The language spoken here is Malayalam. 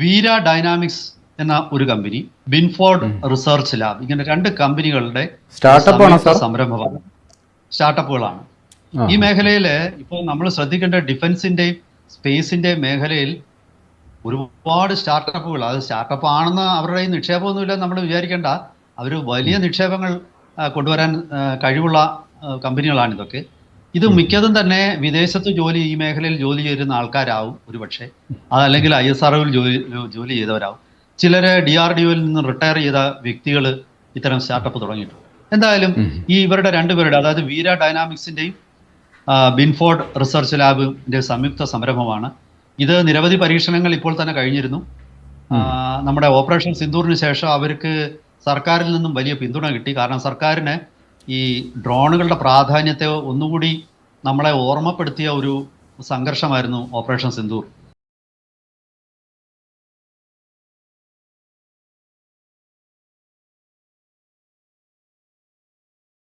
വീര ഡൈനാമിക്സ് എന്ന ഒരു കമ്പനി ബിൻഫോർഡ് റിസർച്ച് ലാബ് ഇങ്ങനെ രണ്ട് കമ്പനികളുടെ സ്റ്റാർട്ടപ്പ് സംരംഭമാണ്. സ്റ്റാർട്ടപ്പുകളാണ് ഈ മേഖലയിൽ ഇപ്പോൾ നമ്മൾ ശ്രദ്ധിക്കേണ്ട ഡിഫൻസിന്റെയും സ്പേസിന്റെയും മേഖലയിൽ ഒരുപാട് സ്റ്റാർട്ടപ്പുകൾ അത് സ്റ്റാർട്ടപ്പ് ആണെന്ന് അവരുടെ ഈ നിക്ഷേപമൊന്നുമില്ല നമ്മൾ വിചാരിക്കേണ്ട. അവർ വലിയ നിക്ഷേപങ്ങൾ കൊണ്ടുവരാൻ കഴിവുള്ള കമ്പനികളാണ് ഇതൊക്കെ ഇത് മിക്കതും തന്നെ വിദേശത്ത് ജോലി ഈ മേഖലയിൽ ജോലി ചെയ്യുന്ന ആൾക്കാരാവും ഒരുപക്ഷെ. അതല്ലെങ്കിൽ ഐ എസ് ആർഒയിൽ ജോലി ജോലി ചെയ്തവരാവും. ചിലര് ഡി ആർ ഡി ഒയിൽ നിന്ന് റിട്ടയർ ചെയ്ത വ്യക്തികൾ ഇത്തരം സ്റ്റാർട്ടപ്പ് തുടങ്ങിയിട്ടുണ്ട്. എന്തായാലും ഈ ഇവരുടെ രണ്ടുപേരുടെ അതായത് വീര ഡൈനാമിക്സിന്റെയും ബിൻഫോർഡ് റിസർച്ച് ലാബിന്റെ സംയുക്ത സംരംഭമാണ്. ഇത് നിരവധി പരീക്ഷണങ്ങൾ ഇപ്പോൾ തന്നെ കഴിഞ്ഞിരുന്നു. നമ്മുടെ ഓപ്പറേഷൻ സിന്ദൂറിന് ശേഷം അവർക്ക് സർക്കാരിൽ നിന്നും വലിയ പിന്തുണ കിട്ടി. കാരണം സർക്കാരിന് ഈ ഡ്രോണുകളുടെ പ്രാധാന്യത്തെ ഒന്നുകൂടി നമ്മളെ ഓർമ്മപ്പെടുത്തിയ ഒരു സംഘർഷമായിരുന്നു ഓപ്പറേഷൻ സിന്ദൂർ.